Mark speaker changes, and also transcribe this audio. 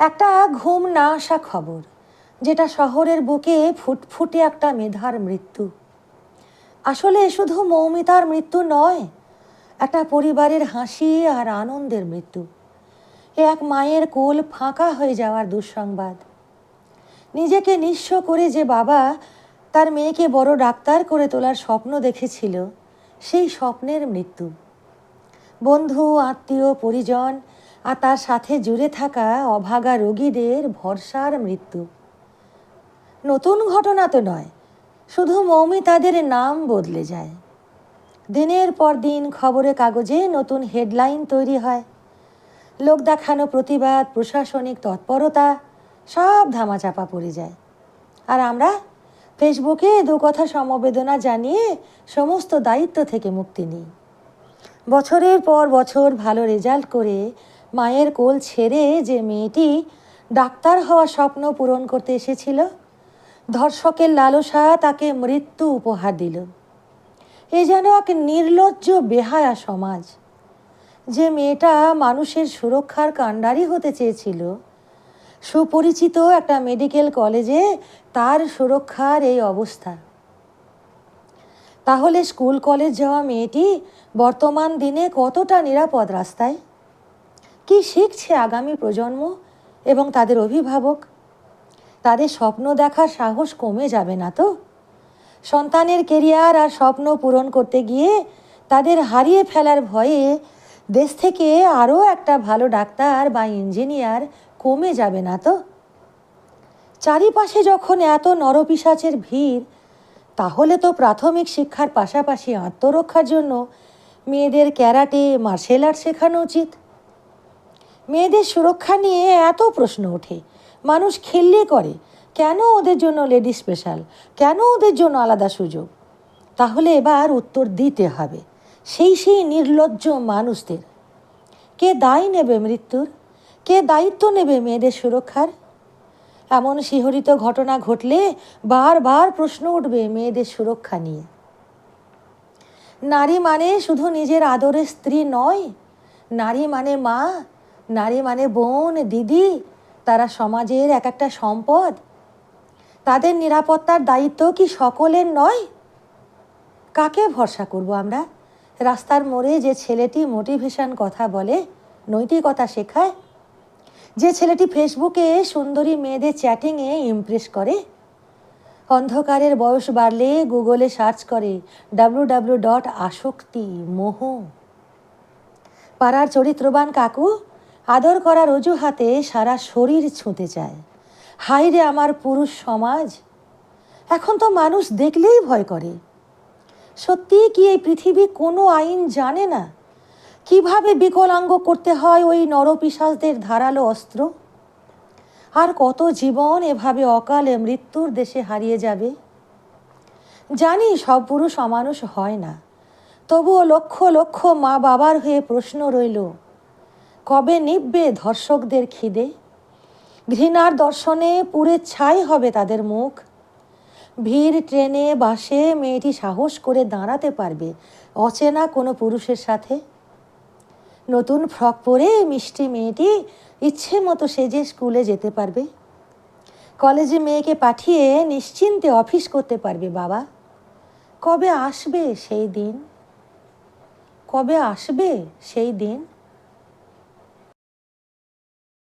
Speaker 1: একটা ঘুম না আসা খবর, যেটা শহরের বুকে ফুটফুটে একটা মেধার মৃত্যু। আসলে শুধু মৌমিতার মৃত্যু নয়, একটা পরিবারের হাসি আর আনন্দের মৃত্যু। এ এক মায়ের কোল ফাঁকা হয়ে যাওয়ার দুঃসংবাদ। নিজেকে নিঃস্ব করে যে বাবা তার মেয়েকে বড় ডাক্তার করে তোলার স্বপ্ন দেখেছিল, সেই স্বপ্নের মৃত্যু। বন্ধু, আত্মীয়, পরিজন আর তার সাথে জুড়ে থাকা অভাগা রোগীদের ভরসার মৃত্যু। নতুন ঘটনা তো নয়, শুধু মৌমি তাদের নাম বদলে যায়। দিনের পর দিন খবরে কাগজে নতুন হেডলাইন তৈরি হয়। লোক দেখানো প্রতিবাদ, প্রশাসনিক তৎপরতা, সব ধামাচাপা পড়ে যায়। আর আমরা ফেসবুকে দু কথা সমবেদনা জানিয়ে সমস্ত দায়িত্ব থেকে মুক্তি নিই। বছরের পর বছর ভালো রেজাল্ট করে মায়ের কোল ছেড়ে যে মেয়েটি ডাক্তার হওয়ার স্বপ্ন পূরণ করতে এসেছিল, ধর্ষকের লালসা তাকে মৃত্যু উপহার দিল। এ যেন এক নির্লজ্জ বেহায়া সমাজ। যে মেয়েটা মানুষের সুরক্ষার কাণ্ডারি হতে চেয়েছিল, সুপরিচিত একটা মেডিকেল কলেজে তার সুরক্ষার এই অবস্থা। তাহলে স্কুল কলেজ যাওয়া মেয়েটি বর্তমান দিনে কতটা নিরাপদ রাস্তায়? কি শিখছে আগামী প্রজন্ম এবং তাদের অভিভাবক? তাদের স্বপ্ন দেখার সাহস কমে যাবে না তো? সন্তানের কেরিয়ার আর স্বপ্ন পূরণ করতে গিয়ে তাদের হারিয়ে ফেলার ভয়ে দেশ থেকে আরও একটা ভালো ডাক্তার বা ইঞ্জিনিয়ার কমে যাবে না তো? চারিপাশে যখন এত নরপিসাচের ভিড়, তাহলে তো প্রাথমিক শিক্ষার পাশাপাশি আত্মরক্ষার জন্য মেয়েদের ক্যারাটে, মার্শাল আর্ট শেখানো উচিত। মেয়েদের সুরক্ষা নিয়ে এত প্রশ্ন ওঠে। মানুষ খেললে করে, কেন ওদের জন্য লেডি স্পেশাল? কেন ওদের জন্য আলাদা সুযোগ? তাহলে এবার উত্তর দিতে হবে। সেই সেই নির্লজ্জ মানুষদের। কে দায় নেবে মৃত্যুর? কে দায়িত্ব নেবে মেয়েদের সুরক্ষার? এমন শিহরিত ঘটনা ঘটলে বারবার প্রশ্ন উঠবে মেয়েদের সুরক্ষা নিয়ে। নারী মানে শুধু নিজের আদরের স্ত্রী নয়, নারী মানে মা নারী মানে বোন, দিদি, তারা সমাজের এক একটা সম্পদ। তাদের নিরাপত্তার দায়িত্ব কি সকলের নয়? কাকে ভরসা করব আমরা? রাস্তার মোড়ে যে ছেলেটি মোটিভেশন কথা বলে, নৈতিকতা শেখায়, যে ছেলেটি ফেসবুকে সুন্দরী মেয়েদের চ্যাটিংয়ে ইমপ্রেস করে, অন্ধকারের বয়স বাড়লে গুগলে সার্চ করে ডাব্লু ডাব্লু ডট আসক্তি মোহ পাড়ার চরিত্রবান কাকু আদর করার অজুহাতে সারা শরীর ছুঁতে চায়। হাই রে আমার পুরুষ সমাজ। এখন তো মানুষ দেখলেই ভয় করে। সত্যি কি এই পৃথিবী কোনো আইন জানে না? কীভাবে বিকলাঙ্গ করতে হয় ওই নরপিসাসদের ধারালো অস্ত্র? আর কত জীবন এভাবে অকালে মৃত্যুর দেশে হারিয়ে যাবে? জানি সব পুরুষ অমানুষ হয় না। তবুও লক্ষ লক্ষ মা বাবার হয়ে প্রশ্ন রইল কবে নিববে ধর্ষকদের খিদে? ঘৃণার দর্শনে পুরে ছাই হবে তাদের মুখ। ভিড় ট্রেনে বাসে মেয়েটি সাহস করে দাঁড়াতে পারবে, অচেনা কোনো পুরুষের সাথে। নতুন ফ্রক পরে মিষ্টি মেয়েটি ইচ্ছে মতো সেজে স্কুলে যেতে পারবে। কলেজে মেয়েকে পাঠিয়ে নিশ্চিন্তে অফিস করতে পারবে বাবা। কবে আসবে সেই দিন? কবে আসবে সেই দিন?